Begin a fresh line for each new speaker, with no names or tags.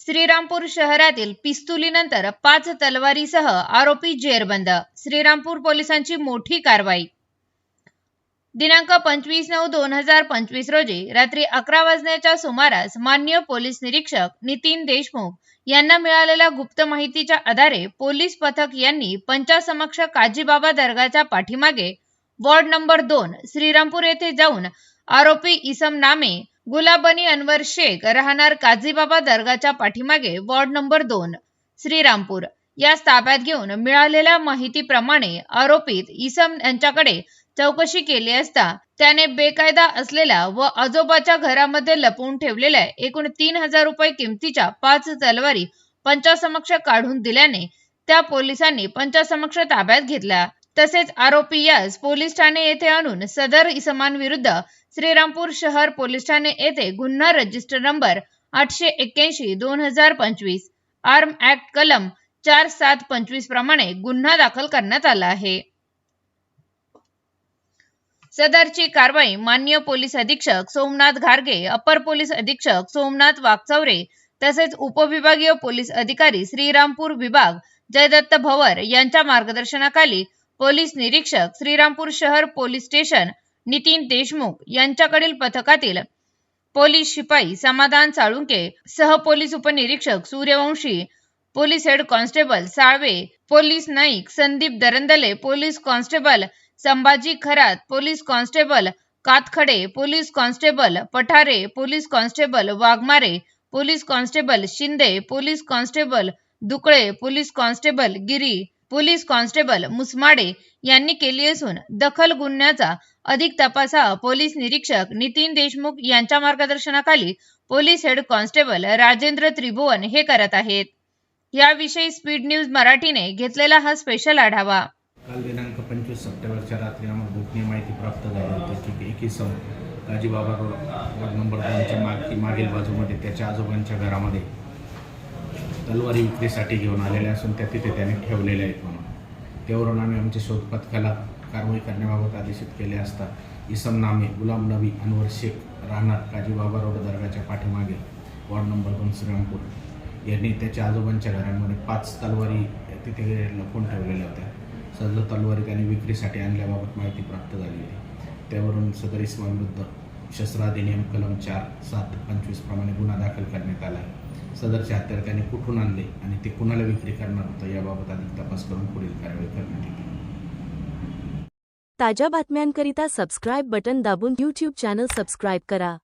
श्रीरामपूर शहरातील पिस्तुलीनंतर पाच तलवारीसह आरोपी जेरबंद. श्रीरामपूर पोलिसांची मोठी कारवाई. दिनांक पंचवीस नऊ दोन हजार पंचवीस रोजी रात्री अकरा वाजण्याच्या सुमारास मान्य पोलीस निरीक्षक नितीन देशमुख यांना मिळालेल्या गुप्त माहितीच्या आधारे पोलीस पथक यांनी पंचासमक्ष काजीबाबा दर्गाच्या पाठीमागे वॉर्ड नंबर दोन श्रीरामपूर येथे जाऊन आरोपी इसम नामे गुलाबनी अनवर शेख राहणार काझीबाबा दर्गाच्या पाठीमागे वॉर्ड नंबर दोन श्रीरामपूर. या ताब्यात घेऊन मिळालेल्या माहितीप्रमाणे आरोपीत इसम यांच्याकडे चौकशी केली असता त्याने बेकायदा असलेल्या व आजोबाच्या घरामध्ये लपवून ठेवलेल्या एकूण तीन हजार रुपये किमतीच्या पाच तलवारी पंचासमक्ष काढून दिल्याने त्या पोलिसांनी पंचासमक्ष ताब्यात घेतल्या तसेच आरोपी यास पोलीस ठाणे येथे आणून सदर इसमांविरुद्ध श्रीरामपूर शहर पोलीस ठाणे येथे गुन्हा रजिस्टर नंबर आठशे एक्क्याऐंशी दोन हजार पंचवीस आर्म ऍक्ट कलम चार सात पंचवीस प्रमाणे गुन्हा दाखल करण्यात आला आहे. सदरची कारवाई मान्य पोलीस अधीक्षक सोमनाथ घारगे अपर पोलीस अधीक्षक सोमनाथ वागचौरे तसेच उपविभागीय पोलीस अधिकारी श्रीरामपूर विभाग जयदत्त भवर यांच्या मार्गदर्शनाखाली पोलीस निरीक्षक श्रीरामपूर शहर पोलीस स्टेशन नितीन देशमुख यांच्याकडील पथकातील पोलीस शिपाई समाधान साळुंके सह पोलीस उपनिरीक्षक Suryavanshi police head constable Salve police Naik Sandeep Darandale police constable Sambhaji Kharat police constable Katkhade police constable Pathare police constable Waghmare police constable Shinde police constable Dukale police constable Giri police constable Musmade यांनी केली असून दखल गुन्ह्याचा अधिक तपासा police निरीक्षक नितीन देशमुख यांच्या मार्गदर्शनाखाली police head constable Rajendra Tribhuvan हे करत आहेत. याविषयी स्पीड न्यूज मराठीने घेतलेला हा स्पेशल आढावा.
काल दिनांक पंचवीस सप्टेंबरच्या रात्री आम्हाला गोपनीय माहिती प्राप्त झाली होती. की एक इसम राजीबाबा रोड वॉर्ड नंबर दोनच्या माग मागील बाजूमध्ये त्याच्या आजोबांच्या घरामध्ये तलवारी विक्रीसाठी घेऊन आलेले असून त्या तिथे त्याने ठेवलेल्या आहेत म्हणून. त्यावरून आम्ही आमच्या शोध पथकाला कारवाई करण्याबाबत आदेशित केले असता इसम नामे गुलाम नबी अनवर शेख राहणार काजीबाबा रोड दर्गाच्या पाठीमागे वॉर्ड नंबर दोन श्रीरामपूर. यांनी त्याच्या आजोबांच्या घरांमध्ये पाच तलवारी तिथे लपवून ठेवलेल्या होत्या. सदर तलवारी त्यांनी विक्रीसाठी आणल्याबाबत माहिती प्राप्त झाली होती. त्यावरून सदर इस्माविरुद्ध शस्त्र अधिनियम कलम चार सात पंचवीसप्रमाणे गुन्हा दाखल करण्यात आला आहे. सदरचे हत्यारकाने कुठून आणले आणि ते कुणाला विक्री करणार होतं याबाबत अधिक तपास करून पुढील कारवाई करण्यात येईल
ताज्या बातम्यांकरिता सबस्क्राईब बटन दाबून यूट्यूब चॅनल सबस्क्राईब करा.